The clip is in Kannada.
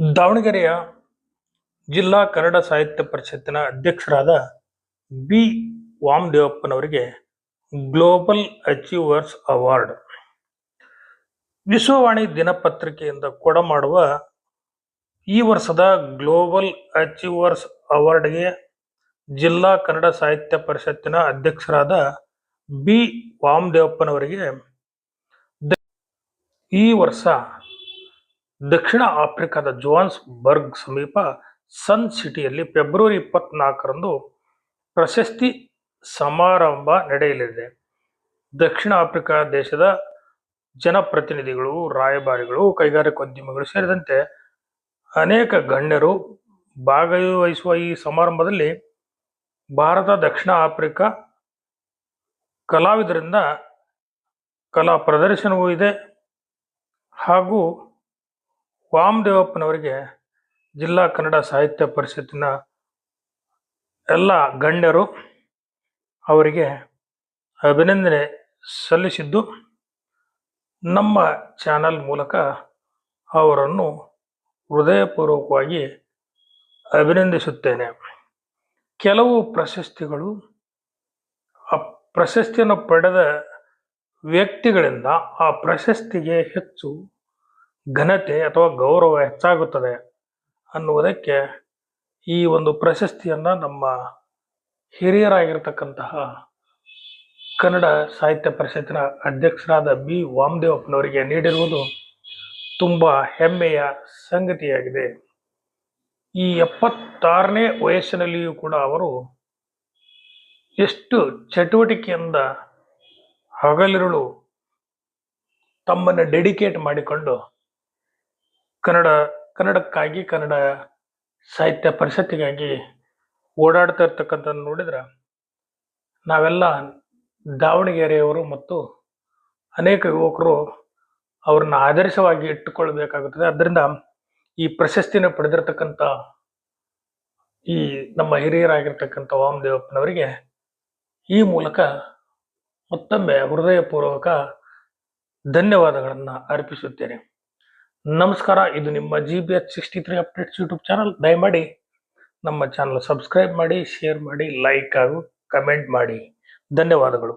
ದಾವಣಗೆರೆಯ ಜಿಲ್ಲಾ ಕನ್ನಡ ಸಾಹಿತ್ಯ ಪರಿಷತ್ತಿನ ಅಧ್ಯಕ್ಷರಾದ ಬಿ ವಾಮದೇವಪ್ಪನವರಿಗೆ ಗ್ಲೋಬಲ್ ಅಚೀವರ್ಸ್ ಅವಾರ್ಡ್. ವಿಶ್ವವಾಣಿ ದಿನಪತ್ರಿಕೆಯಿಂದ ಕೊಡಮಾಡುವ ಈ ವರ್ಷದ ಗ್ಲೋಬಲ್ ಅಚೀವರ್ಸ್ ಅವಾರ್ಡ್ಗೆ ಜಿಲ್ಲಾ ಕನ್ನಡ ಸಾಹಿತ್ಯ ಪರಿಷತ್ತಿನ ಅಧ್ಯಕ್ಷರಾದ ಬಿ ವಾಮದೇವಪ್ಪನವರಿಗೆ ಈ ವರ್ಷ ದಕ್ಷಿಣ ಆಫ್ರಿಕಾದ ಜೋಹಾನ್ಸ್ಬರ್ಗ್ ಸಮೀಪ ಸನ್ ಸಿಟಿಯಲ್ಲಿ ಫೆಬ್ರವರಿ ಇಪ್ಪತ್ನಾಲ್ಕರಂದು ಪ್ರಶಸ್ತಿ ಸಮಾರಂಭ ನಡೆಯಲಿದೆ. ದಕ್ಷಿಣ ಆಫ್ರಿಕಾ ದೇಶದ ಜನಪ್ರತಿನಿಧಿಗಳು, ರಾಯಭಾರಿಗಳು ಕೈಗಾರಿಕೋದ್ಯಮಿಗಳು ಸೇರಿದಂತೆ ಅನೇಕ ಗಣ್ಯರು ಭಾಗವಹಿಸುವ ಈ ಸಮಾರಂಭದಲ್ಲಿ ಭಾರತ, ದಕ್ಷಿಣ ಆಫ್ರಿಕಾ ಕಲಾವಿದರಿಂದ ಕಲಾ ಪ್ರದರ್ಶನವೂ ಇದೆ ಹಾಗೂ ವಾಮದೇವಪ್ಪನವರಿಗೆ ಜಿಲ್ಲಾ ಕನ್ನಡ ಸಾಹಿತ್ಯ ಪರಿಷತ್ತಿನ ಎಲ್ಲ ಗಣ್ಯರು ಅವರಿಗೆ ಅಭಿನಂದನೆ ಸಲ್ಲಿಸಿದ್ದು, ನಮ್ಮ ಚಾನಲ್ ಮೂಲಕ ಅವರನ್ನು ಹೃದಯಪೂರ್ವಕವಾಗಿ ಅಭಿನಂದಿಸುತ್ತೇನೆ. ಕೆಲವು ಪ್ರಶಸ್ತಿಗಳು, ಆ ಪ್ರಶಸ್ತಿಯನ್ನು ಪಡೆದ ವ್ಯಕ್ತಿಗಳಿಂದ ಆ ಪ್ರಶಸ್ತಿಗೆ ಹೆಚ್ಚು ಘನತೆ ಅಥವಾ ಗೌರವ ಹೆಚ್ಚಾಗುತ್ತದೆ ಅನ್ನುವುದಕ್ಕೆ ಈ ಒಂದು ಪ್ರಶಸ್ತಿಯನ್ನು ನಮ್ಮ ಹಿರಿಯರಾಗಿರ್ತಕ್ಕಂತಹ ಕನ್ನಡ ಸಾಹಿತ್ಯ ಪರಿಷತ್ತಿನ ಅಧ್ಯಕ್ಷರಾದ ಬಿ. ವಾಮದೇವಪ್ಪನವರಿಗೆ ನೀಡಿರುವುದು ತುಂಬ ಹೆಮ್ಮೆಯ ಸಂಗತಿಯಾಗಿದೆ. ಈ ಎಪ್ಪತ್ತಾರನೇ ವಯಸ್ಸಿನಲ್ಲಿಯೂ ಕೂಡ ಅವರು ಎಷ್ಟು ಚಟುವಟಿಕೆಯಿಂದ ಹಗಲಿರುಳು ತಮ್ಮನ್ನು ಡೆಡಿಕೇಟ್ ಮಾಡಿಕೊಂಡು ಕನ್ನಡ, ಕನ್ನಡಕ್ಕಾಗಿ ಕನ್ನಡ ಸಾಹಿತ್ಯ ಪರಿಷತ್ತಿಗಾಗಿ ಓಡಾಡ್ತಾ ಇರ್ತಕ್ಕಂಥದ್ದು ನೋಡಿದ್ರೆ ನಾವೆಲ್ಲ ದಾವಣಗೆರೆಯವರು ಮತ್ತು ಅನೇಕ ಯುವಕರು ಅವ್ರನ್ನ ಆದರ್ಶವಾಗಿ ಇಟ್ಟುಕೊಳ್ಬೇಕಾಗುತ್ತದೆ ಅದರಿಂದ ಈ ಪ್ರಶಸ್ತಿನ ಪಡೆದಿರತಕ್ಕಂಥ ಈ ನಮ್ಮ ಹಿರಿಯರಾಗಿರ್ತಕ್ಕಂಥ ವಾಮದೇವಪ್ಪನವರಿಗೆ ಈ ಮೂಲಕ ಮತ್ತೊಮ್ಮೆ ಹೃದಯಪೂರ್ವಕ ಧನ್ಯವಾದಗಳನ್ನು ಅರ್ಪಿಸುತ್ತೇನೆ. ನಮಸ್ಕಾರ, ಇದು ನಿಮ್ಮ G B H sixty three updates YouTube channel ದಯಮಾಡಿ ನಮ್ಮ ಚಾನಲ್ ಸಬ್ಸ್ಕ್ರೈಬ್ ಮಾಡಿ ಶೇರ್ ಮಾಡಿ ಲೈಕ್ ಹಾಗೂ ಕಮೆಂಟ್ ಮಾಡಿ. ಧನ್ಯವಾದಗಳು.